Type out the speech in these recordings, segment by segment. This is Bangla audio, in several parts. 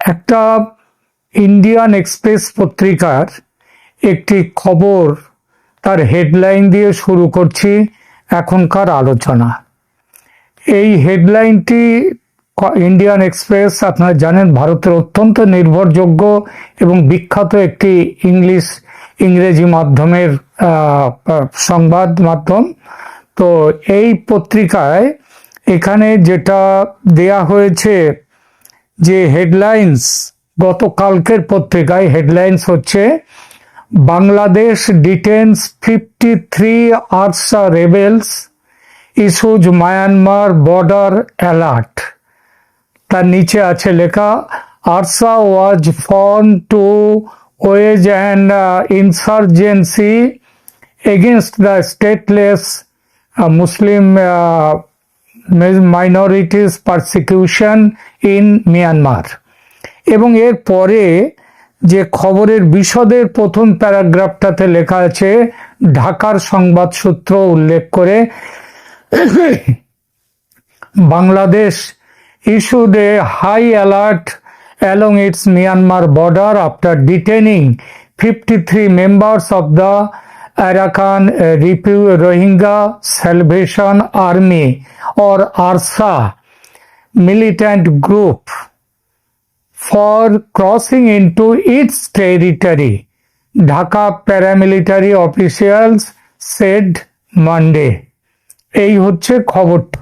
একটা ইন্ডিয়ান এক্সপ্রেস পত্রিকার একটি খবর তার হেডলাইন দিয়ে শুরু করছি এখনকার আলোচনা। এই হেডলাইনটি ইন্ডিয়ান এক্সপ্রেস আপনারা জানেন, ভারতের অত্যন্ত নির্ভরযোগ্য এবং বিখ্যাত একটি ইংলিশ ইংরেজি মাধ্যমের সংবাদ মাধ্যম। তো এই পত্রিকায় এখানে যেটা দেয়া হয়েছে যে হেডলাইন্স গতকালকের পত্রিকায় হেডলাইন্স হচ্ছে, Bangladesh detains fifty three ARSA rebels issues Myanmar border alert তার নিচে আছে লেখা, ARSA was form to wage and insurgency against the stateless Muslim minorities persecution in Myanmar এবং এর পরে যে খবরের বিশদের প্রথম প্যারাগ্রাফটাতে লেখা আছে, ঢাকার সংবাদ সূত্র উল্লেখ করে Bangladesh issued a high alert along its Myanmar border after detaining 53 members of the Uh, Repu- Rohingya Salvation Army or ARSA militant group for crossing into its territory, Dhaka paramilitary officials said Monday. এই হচ্ছে খবরটা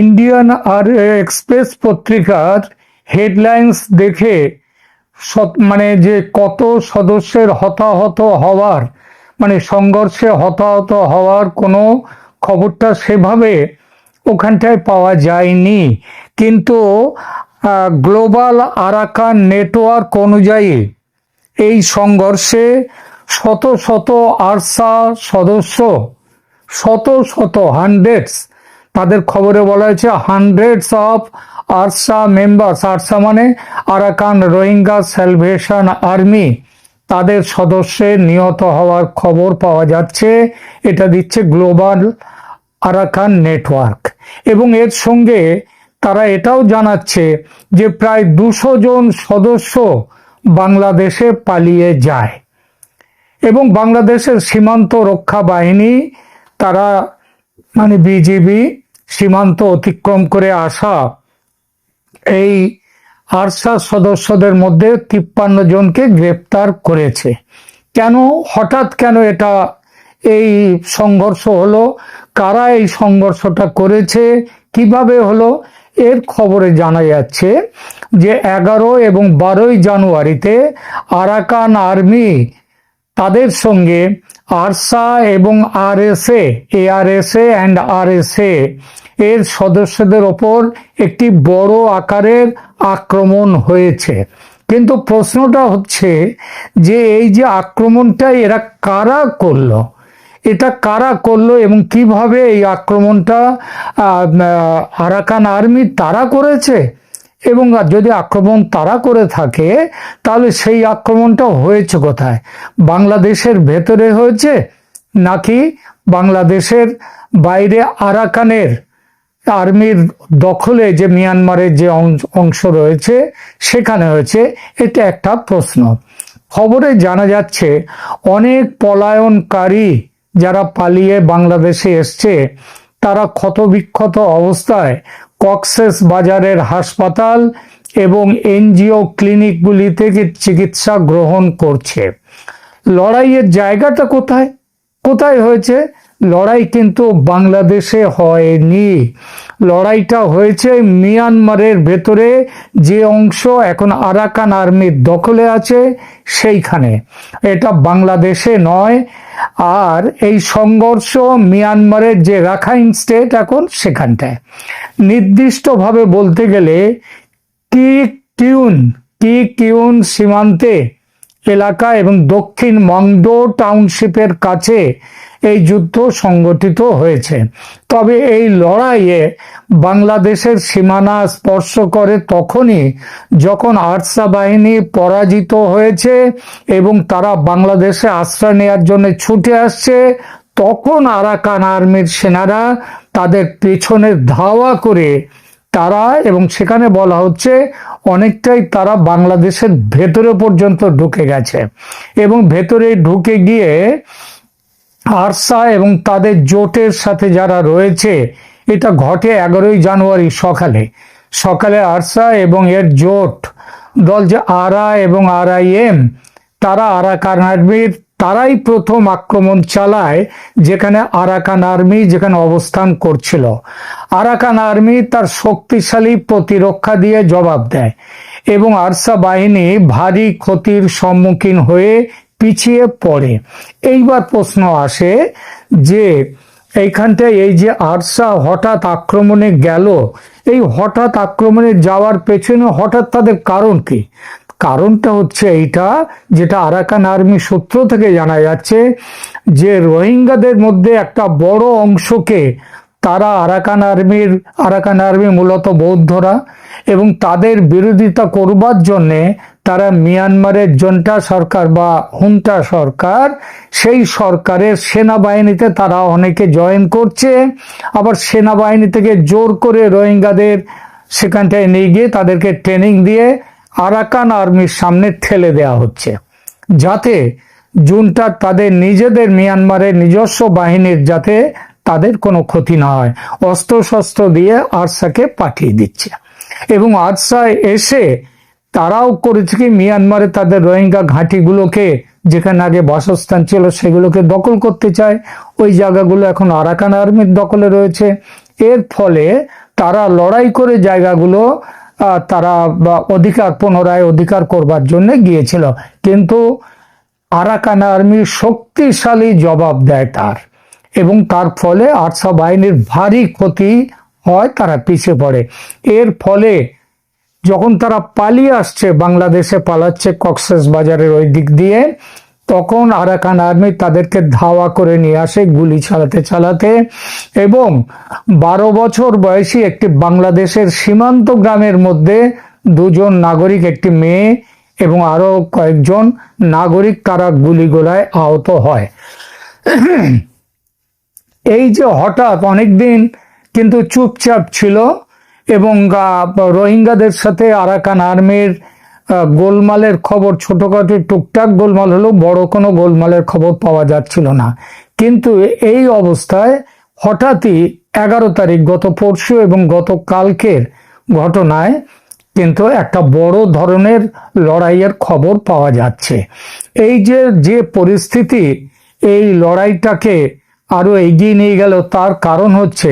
ইন্ডিয়ান আর এক্সপ্রেস পত্রিকার হেডলাইন্স দেখে মানে যে কত সদস্যের হতাহত হওয়ার মানে সংঘর্ষে হতাহত হওয়ার কোনো খবরটা সেভাবে ওখানটায় পাওয়া যায়নি। কিন্তু গ্লোবাল আরাকান নেটওয়ার্ক অনুযায়ী এই সংঘর্ষে শত শত আরসা সদস্য, শত শত হান্ড্রেডস তাদের খবরে বলা হয়েছে hundreds of ARSA members ARSA মানে আরাকান রোহিঙ্গা স্যালভেশন আর্মি তাদের সদস্যের নিহত হওয়ার খবর পাওয়া যাচ্ছে। এটা দিচ্ছে গ্লোবাল আরাকান নেটওয়ার্ক এবং এর সঙ্গে তারা এটাও জানাচ্ছে যে প্রায় দুশো জন সদস্য বাংলাদেশে পালিয়ে যায়। এবং বাংলাদেশের সীমান্ত রক্ষা বাহিনী, তারা মানে বিজিবি সীমান্ত অতিক্রম করে আসা এই আরসা সদস্যদের মধ্যে তিপ্পান্ন জনকে গ্রেপ্তার করেছে। কেন, হঠাৎ কেন এটা এই সংঘর্ষ হলো? কারা এই সংঘর্ষটা করেছে? কীভাবে হলো? এর খবরে জানা যাচ্ছে যে এগারো এবং বারোই জানুয়ারিতে আরাকান আর্মি তাদের সঙ্গে আরসা এবং আরএসএ এআরএসএ অ্যান্ড আরএসএ এর সদস্যদের ওপর একটি বড় আকারের আক্রমণ হয়েছে। কিন্তু প্রশ্নটা হচ্ছে যে এই যে আক্রমণটা এরা কারা করল? এটা কারা করল এবং কীভাবে এই আক্রমণটা আরাকান আর্মি তারা করেছে? এবং আর যদি আক্রমণ তারা করে থাকে, তাহলে সেই আক্রমণটা হয়েছে কোথায়? বাংলাদেশের ভেতরে হয়েছে নাকি বাংলাদেশের বাইরে আরাকানের আর্মির দখলে যে মিয়ানমারের যে অংশ রয়েছে, সেখানে হয়েছে? এটা একটা প্রশ্ন। খবরে জানা যাচ্ছে, অনেক পলায়নকারী যারা পালিয়ে বাংলাদেশে এসছে, তারা ক্ষতবিক্ষত অবস্থায় কক্সেস বাজারের হাসপাতাল এবং এনজিও ক্লিনিকগুলি থেকে চিকিৎসা গ্রহণ করছে। লড়াইয়ের জায়গাটা কোথায়? কোথায় হয়েছে? লড়াই কিন্তু বাংলাদেশে হয়নি। লড়াইটা হয়েছে মিয়ানমারের ভেতরে, যে অংশ এখন আরাকান আর্মির দখলে আছে সেইখানে। এটা বাংলাদেশে নয় আর এই সংঘর্ষ মিয়ানমারের যে রাখাইন স্টেট এখন সেখানটায়। নির্দিষ্টভাবে বলতে গেলে কি টিউন কি কিউন সীমান্তে এলাকা এবং দক্ষিণ মংডো টাউনশিপের কাছে এই যুদ্ধ সংগঠিত হয়েছে। তবে এই লড়াইয়ে বাংলাদেশের সীমানা স্পর্শ করে তখনই যখন আরসা বাহিনী পরাজিত হয়েছে এবং তারা বাংলাদেশে আশ্রয় নেওয়ার জন্য ছুটে আসছে, তখন আরাকান আর্মির সেনারা তাদের পেছনে ধাওয়া করে তারা এবং সেখানে বলা হচ্ছে অনেকটাই তারা বাংলাদেশের ভেতরে পর্যন্ত ঢুকে গেছে। এবং ভেতরে ঢুকে গিয়ে আরসা এবং তাদের জোটের সাথে যারা রয়েছে, এটা ঘটে এগারোই জানুয়ারি সকালে। সকালে আরসা এবং এর জোট দল যে আরা এবং আরআইএম তারা আরাকান আর্মির তারাই প্রথম আক্রমণ চালায়, যেখানে আরাকান আর্মি যেখানে অবস্থান করছিল। আরাকান আর্মি তার শক্তিশালী প্রতিরক্ষা দিয়ে জবাব দেয় এবং আরসা বাহিনী ভারী ক্ষতির সম্মুখীন হয়ে পিছিয়ে পড়ে। এইবার প্রশ্ন আসে যে এইখানটায় এই যে আরসা হঠাৎ আক্রমণে গেল, এই হঠাৎ আক্রমণে যাওয়ার পেছনে হঠাৎ তাদের কারণ কি? কারণটা হচ্ছে এইটা যেটা আরাকান আর্মি সূত্র থেকে জানা যাচ্ছে যে, রোহিঙ্গাদের মধ্যে একটা বড় অংশকে তারা আরাকান আর্মির, আরাকান আর্মি মূলত বৌদ্ধরা এবং তাদের বিরোধিতা করবার জন্যে তারা মিয়ানমারের জন্টা সরকার বা হুন্টা সরকার, সেই সরকারের সেনাবাহিনীতে তারা অনেকে জয়েন করছে। আবার সেনাবাহিনী থেকে জোর করে রোহিঙ্গাদের সেখানটায় নিয়ে গিয়ে তাদেরকে ট্রেনিং দিয়ে আরাকান আর্মির সামনে ঠেলে দেয়া হচ্ছে। যাতে জুনটা তাদের নিজেদের মিয়ানমারের নিজস্ব বাহিনীর যাতে তাদের কোনো ক্ষতি না হয়। অস্ত্র শস্ত্র দিয়ে আরসাকে পাঠিয়ে দিচ্ছে। এবং আরসায় এসে তারাও করেছে কি? মিয়ানমারে তাদের রোহিঙ্গা ঘাঁটিগুলোকে, যেখানে আগে বাসস্থান ছিল, সেগুলোকে দখল করতে চায়। ওই জায়গাগুলো এখন আরাকান আর্মির দখলে রয়েছে। এর ফলে তারা লড়াই করে জায়গাগুলো তারা অধিকার, পুনরায় অধিকার করবার জন্য গিয়েছিল। কিন্তু আরাকান আর্মি শক্তিশালী জবাব দেয় তার। এবং তার ফলে আরসা বাহিনীর ভারী ক্ষতি হয়, তারা পিছিয়ে পড়ে। এর ফলে যখন তারা পালিয়ে আসছে, বাংলাদেশে পালাচ্ছে কক্সেস বাজারের ওই দিক দিয়ে, তখন আরাকান আর্মি তাদেরকে ধাওয়া করে নিয়ে আসে, গুলি চালাতে চালাতে এবং বারো বছর বয়সী একটি বাংলাদেশের সীমান্ত গ্রামের মধ্যে দুজন নাগরিক, একটি মেয়ে এবং আরও কয়েকজন নাগরিক তারা গুলিগোলায় আহত হয়। এই যে হঠাৎ অনেকদিন কিন্তু চুপচাপ ছিল এবং রোহিঙ্গাদের সাথে আরাকান আর্মির গোলমালের খবর, ছোটখাটো টুকটাক গোলমাল হলেও বড় কোনো গোলমালের খবর পাওয়া যাচ্ছিল না। কিন্তু এই অবস্থায় হঠাৎই এগারো তারিখ, গত পরশু এবং গত কালকের ঘটনায় কিন্তু একটা বড় ধরনের লড়াইয়ের খবর পাওয়া যাচ্ছে। এই যে যে পরিস্থিতি, এই লড়াইটাকে আরও এগিয়ে নিয়ে গেল, তার কারণ হচ্ছে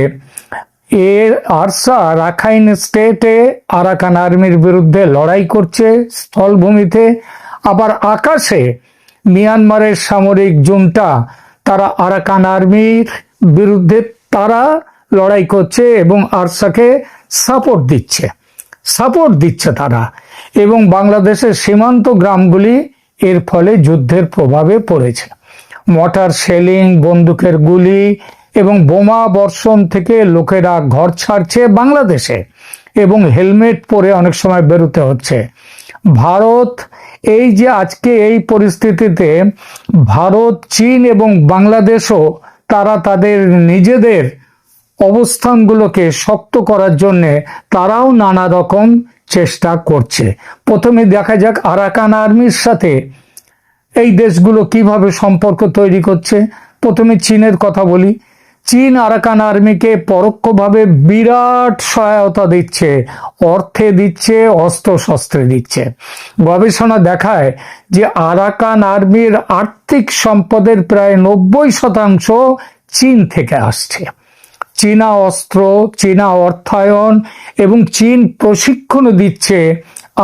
এর আরসা রাখাইন স্টেটে আরাকান আর্মির বিরুদ্ধে লড়াই করছে স্থলভূমিতে। আবার আকাশে মিয়ানমারের সামরিক জুনটা, তারা আরাকান আর্মির বিরুদ্ধে তারা লড়াই করছে এবং আরসাকে সাপোর্ট দিচ্ছে। সাপোর্ট দিচ্ছে তারা। এবং বাংলাদেশের সীমান্ত গ্রামগুলি এর ফলে যুদ্ধের প্রভাবে পড়েছে। মটার শেলিং, বন্দুকের গুলি এবং বোমা বর্ষণ থেকে লোকেরা ঘর ছাড়ছে বাংলাদেশে এবং হেলমেট পরে অনেক সময় বেরোতে হচ্ছে। ভারত, এই যে আজকে এই পরিস্থিতিতে ভারত, চীন এবং বাংলাদেশও তারা তাদের নিজেদের অবস্থানগুলোকে শক্ত করার জন্য তারাও নানা রকম চেষ্টা করছে। প্রথমে দেখা যাক আরাকান আর্মির সাথে এই দেশগুলো কীভাবে সম্পর্ক তৈরি করছে। প্রথমে চীনের কথা বলি। চীন আরাকান আর্মিকে পরোক্ষভাবে বিরাট সহায়তা দিচ্ছে, অর্থে দিচ্ছে অস্ত্র শস্ত্রে দিচ্ছে। গবেষণা দেখায় যে আরাকান আর্মির আর্থিক সম্পদের প্রায় নব্বই শতাংশ চীন থেকে আসছে। চীনা অস্ত্র, চীনা অর্থায়ন এবং চীন প্রশিক্ষণ দিচ্ছে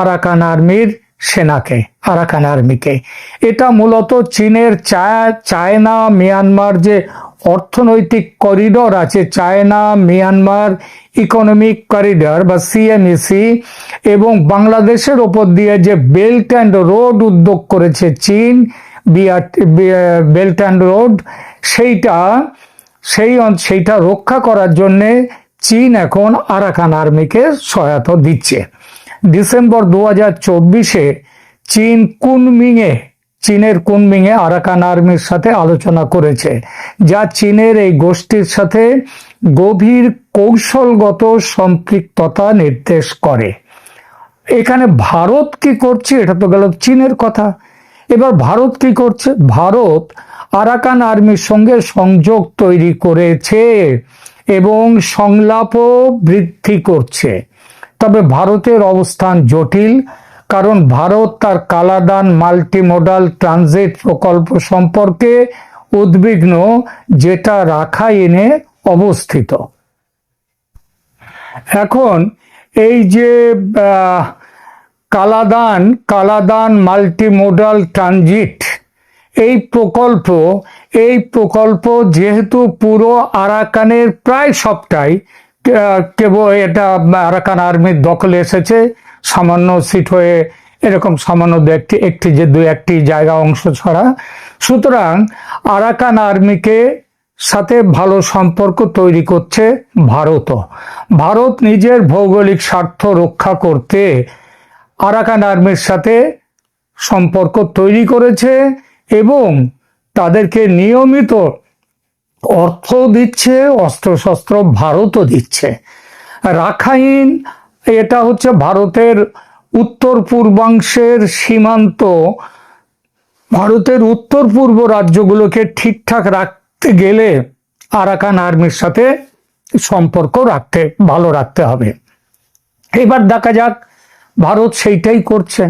আরাকান আর্মির সেনাকে, আরাকান আর্মিকে। এটা মূলত চীনের চায়না, মিয়ানমার যে অর্থনৈতিক করিডর আছে, চায়না, মিয়ানমার ইকোনমিক করিডর বা সিএমইসি এবং বাংলাদেশের ওপর দিয়ে যে বেল্ট অ্যান্ড রোড উদ্যোগ করেছে চীন বেল্ট অ্যান্ড রোড সেইটা, সেই সেইটা রক্ষা করার জন্যে চীন এখন আরাকান আর্মিকে সহায়তা দিচ্ছে। ডিসেম্বর দু হাজার চব্বিশে চীন কুনমিংয়ে চীনের কুনমিংয়ে আরাকান আর্মির সাথে আলোচনা করেছে, যা চীনের এই গোষ্ঠীর সাথে গভীর কৌশলগত সম্পৃক্ততা নির্দেশ করে। এখানে ভারত কি করছে, এটা তো গেল চীনের কথা। এবার ভারত কি করছে, ভারত আরাকান আর্মির সঙ্গে সংযোগ তৈরি করেছে এবং সংলাপও বৃদ্ধি করছে। তবে ভারতের অবস্থান জটিল কারণ ভারত তার কালাদান মাল্টিমোডাল ট্রানজিট প্রকল্প সম্পর্কে উদ্বিগ্ন, যেটা রাখাইনে অবস্থিত। এখন এই যে কালাদান কালাদান মাল্টিমোডাল ট্রানজিট, এই প্রকল্প এই প্রকল্প যেহেতু পুরো আরাকানের প্রায় সবটাই কেবল এটা আরাকান আর্মির দখলে এসেছে সামান্য সিট হয়ে এরকম সামান্য দু একটি একটি যে দু একটি জায়গা অংশ ছাড়া। সুতরাং আরাকান আর্মিকে সাথে ভালো সম্পর্ক তৈরি করছে ভারতও ভারত নিজের ভৌগোলিক স্বার্থ রক্ষা করতে আরাকান আর্মির সাথে সম্পর্ক তৈরি করেছে এবং তাদেরকে নিয়মিত অর্থ দিচ্ছে, অস্ত্রশস্ত্র ভারতও দিচ্ছে। রাখাইন এটা হচ্ছে ভারতের উত্তর পূর্বাংশের সীমান্ত। ভারতের উত্তর পূর্ব রাজ্যগুলোকে ঠিকঠাক রাখতে গেলে আরাকান আর্মির সাথে সম্পর্ক রাখতে, ভালো রাখতে হবে। এবার দেখা যাক, ভারত সেইটাই করছে।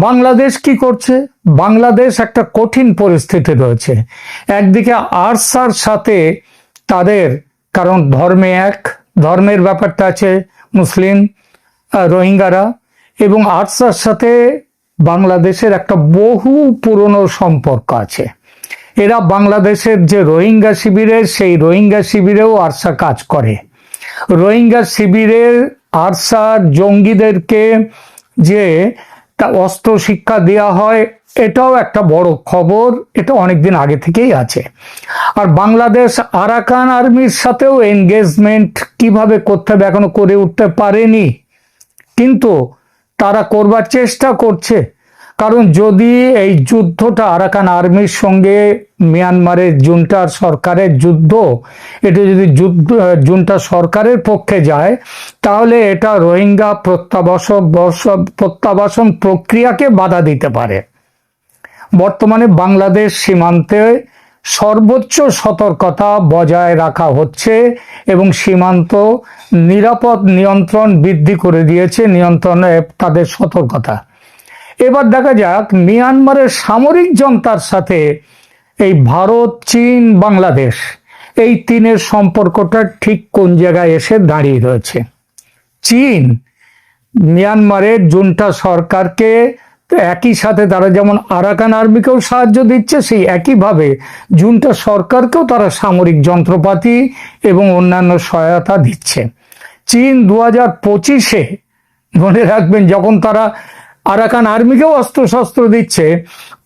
বাংলাদেশ কি করছে? বাংলাদেশ একটা কঠিন পরিস্থিতি রয়েছে। একদিকে আরসার সাথে তাদের, কারণ ধর্মে এক, ধর্মের ব্যাপারটা আছে মুসলিম রোহিঙ্গারা এবং আরসার সাথে বাংলাদেশের একটা বহু পুরনো সম্পর্ক আছে। এরা বাংলাদেশের যে রোহিঙ্গা শিবিরে, সেই রোহিঙ্গা শিবিরেও আরসা কাজ করে। রোহিঙ্গা শিবিরের আরসার জঙ্গিদেরকে যে তা অস্ত্র শিক্ষা দেওয়া হয় এটাও একটা বড় খবর, এটা অনেকদিন আগে থেকেই আছে। আর বাংলাদেশ আরাকান আর্মির সাথেও এনগেজমেন্ট কীভাবে করতে হবে এখনও করে উঠতে পারেনি। কিন্তু তারা করবার চেষ্টা করছে। কারণ যদি এই যুদ্ধটা আরাকান আর্মির সঙ্গে মিয়ানমারের জুনটার সরকারের যুদ্ধ, এটা যদি যুদ্ধ, জুনটা সরকারের পক্ষে যায়, তাহলে এটা রোহিঙ্গা প্রত্যাবাসন বর্ষ- প্রত্যাবাসন প্রক্রিয়াকে বাধা দিতে পারে। বর্তমানে বাংলাদেশ সীমান্তে সর্বোচ্চ সতর্কতা বজায় রাখা হচ্ছে এবং সীমান্ত নিরাপদ নিয়ন্ত্রণ বৃদ্ধি করে দিয়েছে, নিয়ন্ত্রণে তাদের সতর্কতা। এবার দেখা যাক মিয়ানমারের সামরিক জনতার সাথে এই ভারত, চীন, বাংলাদেশ এই তিনের সম্পর্কটা ঠিক কোন জায়গায় এসে দাঁড়িয়ে রয়েছে। চীন, মিয়ানমারের জুনটা সরকারকে একই সাথে তারা যেমন আরাকান আর্মিকেও সাহায্য দিচ্ছে, সেই একইভাবে জুনটা সরকারকেও তারা সামরিক যন্ত্রপাতি এবং অন্যান্য সহায়তা দিচ্ছে। চীন দু হাজার পঁচিশে মনে রাখবেন, যখন তারা আরাকান আর্মিকেও অস্ত্রশস্ত্র দিচ্ছে,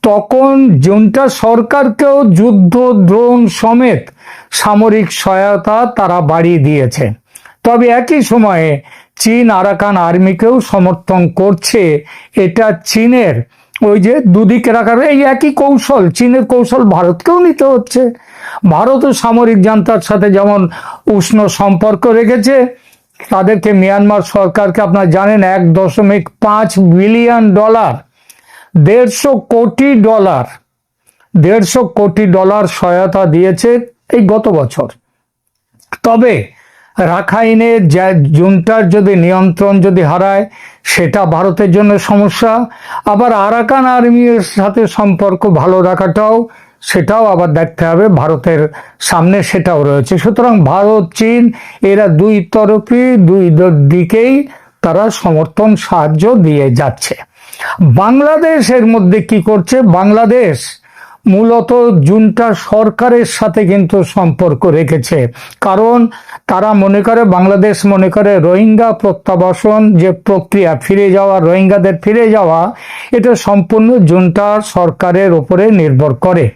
তখন জুনটা সরকারকেও যুদ্ধ ড্রোন সমেত সামরিক সহায়তা তারা বাড়িয়ে দিয়েছে। তবে একই সময়ে চীন আরাকান আর্মিকেও সমর্থন করছে। এটা চীনের ওই যে দুদিকে রাখার এই একই কৌশল, চীনের কৌশল ভারতকেও নিতে হচ্ছে। ভারতও সামরিক জান্তার সাথে যেমন উষ্ণ সম্পর্ক রেখেছে, তাদেরকে মিয়ানমার সরকারকে আপনারা জানেন এক দশমিক পাঁচ বিলিয়ন ডলার, দেড়শো কোটি ডলার, দেড়শো কোটি ডলার সহায়তা দিয়েছে এই গত বছর। তবে রাখাইনের যা জুনটার যদি নিয়ন্ত্রণ যদি হারায়, সেটা ভারতের জন্য সমস্যা। আবার আরাকান আর্মির সাথে সম্পর্ক ভালো রাখাটাও, সেটাও আবার দেখতে হবে, ভারতের সামনে সেটাও রয়েছে। সুতরাং ভারত, চীন, এরা দুই তরফই দুই দিকেই তারা সমর্থন, সাহায্য দিয়ে যাচ্ছে। বাংলাদেশের মধ্যে কি করছে? বাংলাদেশ মূলত জুনটা সরকারের সাথে কিন্তু সম্পর্ক রেখেছে। কারণ তারা মনে করে, বাংলাদেশ মনে করে রোহিঙ্গা প্রত্যাবাসন যে প্রক্রিয়া, ফিরে যাওয়া, রোহিঙ্গাদের ফিরে যাওয়া, এটা সম্পূর্ণ জুনটা সরকারের ওপরে নির্ভর করে।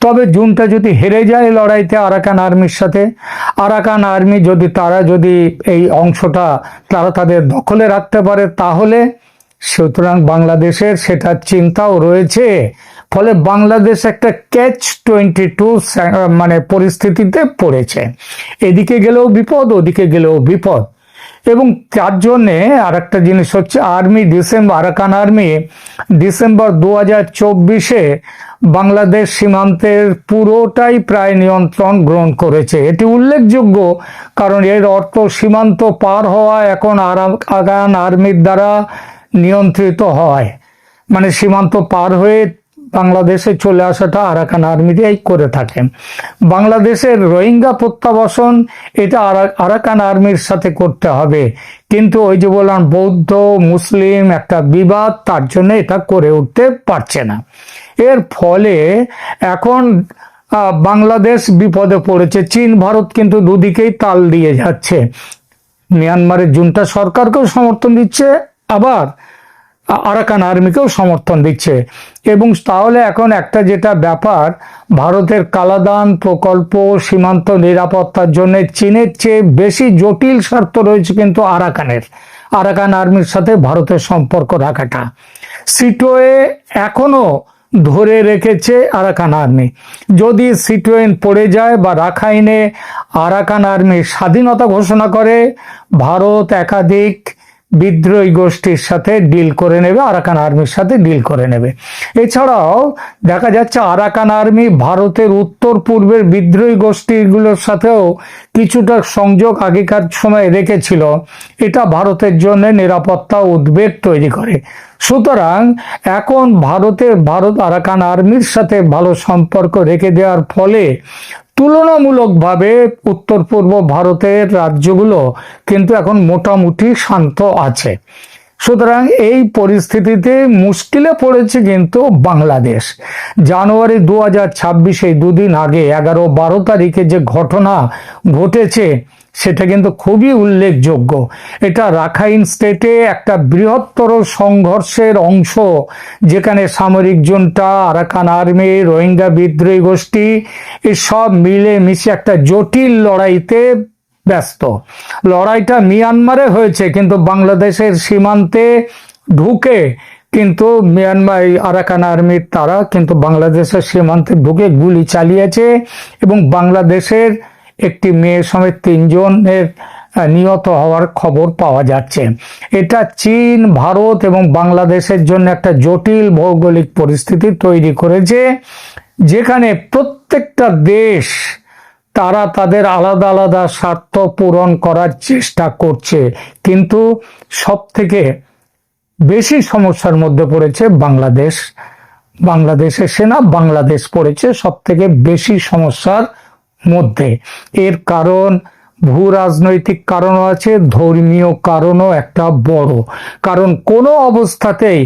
তবে জুনটা যদি হেরে যায় লড়াইতে আরাকান আর্মির সাথে, আরাকান আর্মি যদি তারা যদি এই অংশটা তারা তাদের দখলে রাখতে পারে, তাহলে সুতরাং বাংলাদেশের সেটা চিন্তাও রয়েছে। ফলে বাংলাদেশ একটা ক্যাচ টোয়েন্টি টু মানে পরিস্থিতিতে পড়েছে। এদিকে গেলেও বিপদ, ওদিকে গেলেও বিপদ। এবং তার জন্যে আর একটা জিনিস হচ্ছে, army, December, Arakan army, December দু হাজার চব্বিশে বাংলাদেশ সীমান্তের পুরোটাই প্রায় নিয়ন্ত্রণ গ্রহণ করেছে। এটি উল্লেখযোগ্য কারণ এর অর্থ সীমান্ত পার হওয়া এখন আরাকান আর্মির দ্বারা নিয়ন্ত্রিত হয়। মানে সীমান্ত পার হয়ে বাংলাদেশে চলে আসাটা আরাকান আর্মিরাই করে থাকে। বাংলাদেশের রোহিঙ্গা প্রত্যাবাসন এটা আরা- আরাকান আর্মির সাথে করতে হবে। কিন্তু ওই যে বললাম, বৌদ্ধ, মুসলিম একটা বিবাদ, তার জন্য এটা করে উঠতে পারছে না। এর ফলে এখন বাংলাদেশ বিপদে পড়েছে। চীন, ভারত কিন্তু দুদিকেই তাল দিয়ে যাচ্ছে। মিয়ানমারের জুনটা সরকারকেও সমর্থন দিচ্ছে। আবার আরাকান আর্মিকেও সমর্থন দিচ্ছে। এবং তাহলে এখন একটা যেটা ব্যাপার, ভারতের কালাদান প্রকল্প সীমান্ত নিরাপত্তার জন্য চীনের চেয়ে বেশি জটিল স্বার্থ রয়েছে কিন্তু আরাকানের। আরাকান আর্মির সাথে ভারতের সম্পর্ক রাখাটা। সিটোয়ে এখনও ধরে রেখেছে আরাকান আর্মি। যদি সিটোয়েন পড়ে যায় বা রাখাইনে আরাকান আর্মি স্বাধীনতা ঘোষণা করে, ভারত একাধিক বিদ্রোহী গোষ্ঠীর সাথে ডিল করে নেবে, আরাকান আর্মির সাথে ডিল করে নেবে। এছাড়াও দেখা যাচ্ছে আরাকান আর্মি ভারতের উত্তর পূর্বের বিদ্রোহী গোষ্ঠীগুলোর সাথেও কিছুটা সংযোগ আগেকার সময় রেখেছিল। এটা ভারতের জন্য নিরাপত্তা উদ্বেগ তৈরি করে। সুতরাং এখন ভারতের, ভারত আরাকান আর্মির সাথে ভালো সম্পর্ক রেখে দেওয়ার ফলে তুলনামূলকভাবে উত্তর পূর্ব ভারতের রাজ্যগুলো কিন্তু এখন মোটামুটি শান্ত আছে। সুতরাং এই পরিস্থিতিতে মুশকিলে পড়েছে কিন্তু বাংলাদেশ। জানুয়ারি দু হাজার ছাব্বিশে দুদিন আগে এগারো বারো তারিখে যে ঘটনা ঘটেছে, সেটা কিন্তু খুবই উল্লেখযোগ্য। এটা রাখাইন স্টেটে একটা বৃহত্তর সংঘর্ষের অংশ, যেখানে সামরিক জুনটা, আরাকান আর্মি, রোহিঙ্গা বিদ্রোহী গোষ্ঠী, এসব মিলে মিশে একটা জটিল লড়াইতে ব্যস্ত। লড়াইটা মিয়ানমারে হয়েছে, কিন্তু বাংলাদেশের সীমান্তে ঢুকে কিন্তু মিয়ানমার এই আরাকান আর্মির তারা কিন্তু বাংলাদেশের সীমান্তে ঢুকে গুলি চালিয়েছে এবং বাংলাদেশের একটি মেয়ে সমেত তিনজনের নিহত হওয়ার খবর পাওয়া যাচ্ছে। এটা চীন, ভারত এবং বাংলাদেশের জন্য একটা জটিল ভৌগোলিক পরিস্থিতি তৈরি করেছে, যেখানে প্রত্যেকটা দেশ তারা তাদের আলাদা আলাদা স্বার্থ পূরণ করার চেষ্টা করছে। কিন্তু সব থেকে বেশি সমস্যার মধ্যে পড়েছে বাংলাদেশ। বাংলাদেশের সেনা, বাংলাদেশ পড়েছে সব থেকে বেশি সমস্যার মধ্যে। এর কারণ ভূ রাজনৈতিক কারণও আছে, ধর্মীয় কারণও একটা বড়। কারণ কোনো অবস্থাতেই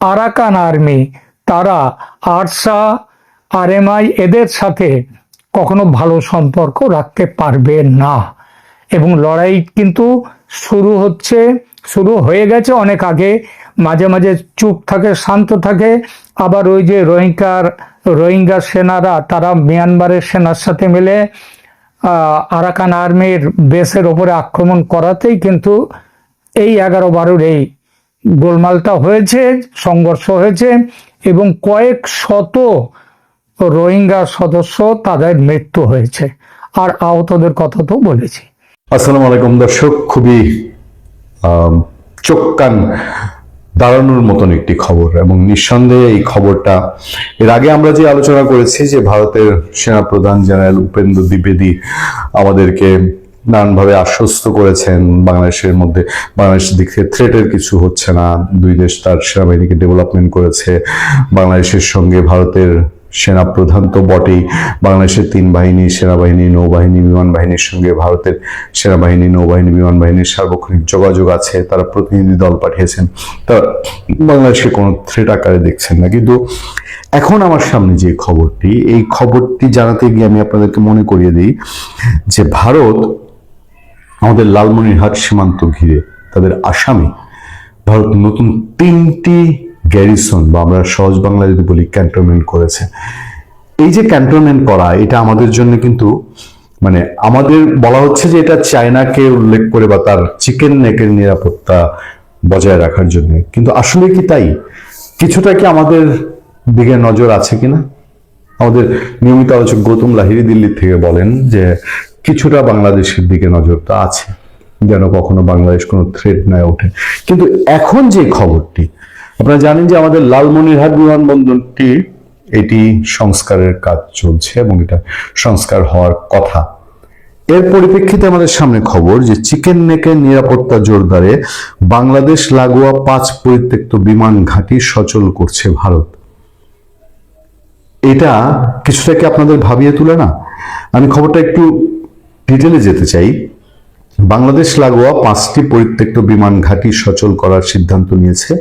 আরাকান আর্মি, তারা আরসা আরএমআই এদের সাথে কখনো ভালো সম্পর্ক রাখতে পারবে না। এবং লড়াই কিন্তু শুরু হচ্ছে, শুরু হয়ে গেছে অনেক আগে। মাঝে মাঝে চুপ থাকে, শান্ত থাকে। আবার ওই যে রোহিঙ্গার, রোহিঙ্গা সেনারা, তারা মিয়ানমারের সেনার সাথে মিলে আরাকান আর্মির বেসের ওপরে আক্রমণ করাতেই কিন্তু এই এগারো বারোর এই গোলমালটা হয়েছে, সংঘর্ষ হয়েছে এবং কয়েক শত রোহিঙ্গা সদস্য তাদের মৃত্যু হয়েছে। আর আহতদের কথা তো বলেছি। আসসালামু আলাইকুম দর্শক, খুবই চোখ কান দাঁড়ানোর মতন একটি খবর এবং নিঃসন্দেহে এই খবরটা, এর আগে আমরা যে আলোচনা করেছি যে ভারতের সেনাপ্রধান জেনারেল উপেন্দ্র দ্বিবেদী আমাদেরকে নানানভাবে আশ্বস্ত করেছেন, বাংলাদেশের মধ্যে, বাংলাদেশের দিক থেকে থ্রেটের কিছু হচ্ছে না, দুই দেশ তার সেনাবাহিনীকে ডেভেলপমেন্ট করেছে, বাংলাদেশের সঙ্গে ভারতের সেনা প্রধান তো বটেই। বাংলাদেশের তিন বাহিনী, সেনাবাহিনী, নৌবাহিনী, বিমান বাহিনীর সঙ্গে ভারতের সেনাবাহিনী, নৌবাহিনী, বিমান বাহিনীর সার্বক্ষণিক যোগাযোগ আছে, তারা প্রতিনিধি দল পাঠিয়েছেন। তারা বাংলাদেশকে কোনো থ্রেট আকারে দেখছেন না। কিন্তু এখন আমার সামনে যে খবরটি, এই খবরটি জানাতে গিয়ে আমি আপনাদেরকে মনে করিয়ে দিই যে ভারত আমাদের লালমনিরহাট সীমান্ত ঘিরে তাদের আসামি ভারত নতুন তিনটি গ্যারিসন বা আমরা সহজ বাংলা যদি বলি ক্যান্টনমেন্ট করেছে। এই যে ক্যান্টনমেন্ট করা, এটা আমাদের জন্য কিন্তু মানে আমাদের বলা হচ্ছে যে এটা চায়নাকে উল্লেখ করে বা তার চিকেন নেকের নিরাপত্তা বজায় রাখার জন্য। কিন্তু আসলে কি তাই? কিছুটা কি আমাদের দিকে নজর আছে কিনা? আমাদের নিয়মিত আলোচক গৌতম লাহিরি দিল্লি থেকে বলেন যে কিছুটা বাংলাদেশের দিকে নজরটা আছে, যেন কখনো বাংলাদেশ কোনো থ্রেড না ওঠে। কিন্তু এখন যে খবরটি আপনারা জানেন যে আমাদের লালমনিরহাট বিমানবন্দরটি এটি সংস্কারের কাজ চলছে এবং এটা সংস্কার হওয়ার কথা। এর পরিপ্রেক্ষিতে আমাদের সামনে খবর যে চিকেন নেকের নিরাপত্তা জোরদারে বাংলাদেশ লাগোয়া পাঁচ পরিত্যক্ত বিমান ঘাঁটি সচল করছে ভারত। এটা কিছুটা কি আপনাদের ভাবিয়ে তুলে না? আমি খবরটা একটু ডিটেলে যেতে চাই। বাংলাদেশ লাগোয়া পাঁচটি পরিত্যক্ত বিমান ঘাঁটি সচল করার সিদ্ধান্ত নিয়েছে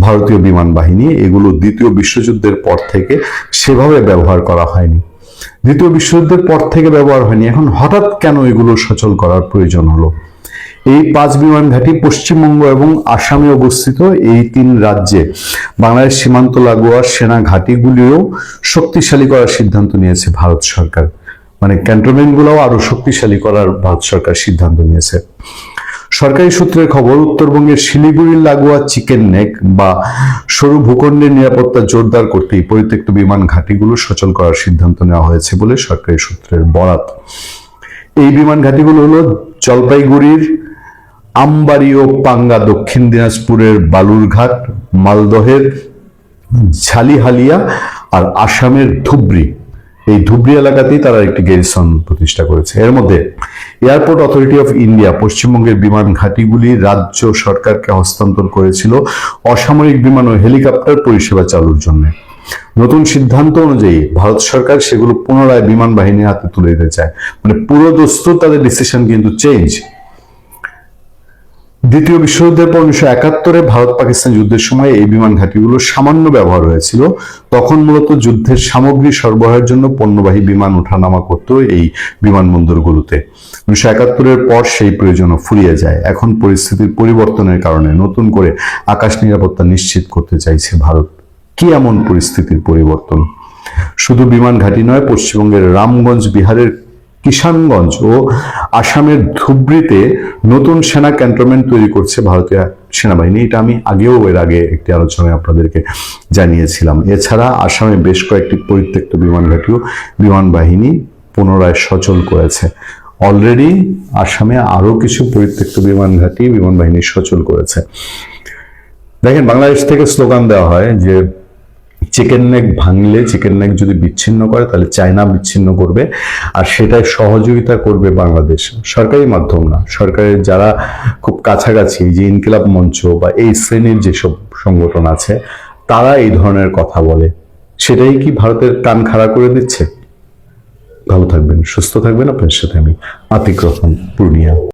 ভারতীয় বিমান বাহিনী। এগুলো দ্বিতীয় বিশ্বযুদ্ধের পর থেকে সেভাবে ব্যবহার করা হয়নি। দ্বিতীয় বিশ্বযুদ্ধের পর থেকে ব্যবহার হয়নি। এখন হঠাৎ কেন এগুলো সচল করার প্রয়োজন হলো? এই পাঁচ বিমান ঘাঁটি পশ্চিমবঙ্গ এবং আসামে অবস্থিত। এই তিন রাজ্যে বাংলাদেশ সীমান্ত লাগোয়া সেনা ঘাঁটিগুলিও শক্তিশালী করার সিদ্ধান্ত নিয়েছে ভারত সরকার। মানে ক্যান্টনমেন্টগুলোও আরও শক্তিশালী করার ভারত সরকার সিদ্ধান্ত নিয়েছে। সরকারি সূত্রের খবর, উত্তরবঙ্গের শিলিগুড়ির লাগোয়া চিকেন নেক বা সরু ভূখণ্ডের নিরাপত্তা জোরদার করতেই পরিত্যক্ত বিমান ঘাঁটিগুলো সচল করার সিদ্ধান্ত নেওয়া হয়েছে বলে সরকারি সূত্রের বরাত। এই বিমান ঘাঁটিগুলো হলো জলপাইগুড়ির আমবাড়ি ও পাঙ্গা দক্ষিণ দিনাজপুরের বালুরঘাট, মালদহের ঝালিহালিয়া আর আসামের ধুবড়ি। এই ধুবড়ি এলাকাতেই তারা একটি গ্যারিসন প্রতিষ্ঠা করেছে। এর মধ্যে এয়ারপোর্ট অথরিটি অফ ইন্ডিয়া পশ্চিমবঙ্গের বিমান ঘাঁটিগুলি রাজ্য সরকারকে হস্তান্তর করেছিল অসামরিক বিমান ও হেলিকপ্টার পরিষেবা চালুর জন্য। নতুন সিদ্ধান্ত অনুযায়ী ভারত সরকার সেগুলো পুনরায় বিমান বাহিনীর হাতে তুলে দিতে চায়। মানে পুরো দস্তুর তাদের ডিসিশন কিন্তু চেঞ্জ দ্বিতীয় বিশ্বযুদ্ধের পর উনিশশো একাত্তরে ভারত পাকিস্তান যুদ্ধের সময় এই বিমান ঘাঁটিগুলো সামান্য ব্যবহার হয়েছিল। তখন মূলত যুদ্ধের সামগ্রী সরবরাহের জন্য পণ্যবাহী বিমান ওঠানামা করত এই বিমানবন্দরগুলোতে। উনিশশো একাত্তরের পর সেই প্রয়োজনও ফুরিয়ে যায়। এখন পরিস্থিতির পরিবর্তনের কারণে নতুন করে আকাশ নিরাপত্তা নিশ্চিত করতে চাইছে ভারত। কি এমন পরিস্থিতির পরিবর্তন? শুধু বিমান ঘাঁটি নয়, পশ্চিমবঙ্গের রামগঞ্জ বিহারের কিষানগঞ্জ ও আসামের ধুবড়িতে নতুন সেনা ক্যান্টনমেন্ট তৈরি করছে ভারতীয় সেনাবাহিনী। এটা আমি আগেও এর আগে একটি আলোচনায় আপনাদেরকে জানিয়েছিলাম। এছাড়া আসামে বেশ কয়েকটি পরিত্যক্ত বিমান ঘাঁটিও বিমান বাহিনী পুনরায় সচল করেছে। অলরেডি আসামে আরও কিছু পরিত্যক্ত বিমান ঘাঁটি বিমান বাহিনী সচল করেছে। দেখেন, বাংলাদেশ থেকে স্লোগান দেওয়া হয় যে চিকেন নেক ভাঙলে চিকেন নেক যদি বিচ্ছিন্ন করে, তাহলে চায়না বিচ্ছিন্ন করবে। আর সেটাই সহযোগিতা করবে বাংলাদেশ। সরকারি মাধ্যম না। সরকারের যারা খুব কাছাকাছি, যে ইনকিলাব মঞ্চ বা এই শ্রেণির যেসব সংগঠন আছে, তারা এই ধরনের কথা বলে। সেটাই কি ভারতের কান খাড়া করে দিচ্ছে? ভালো থাকবেন, সুস্থ থাকবেন। আপনার সাথে আমি আতিক রহমান, পূর্ণিয়া।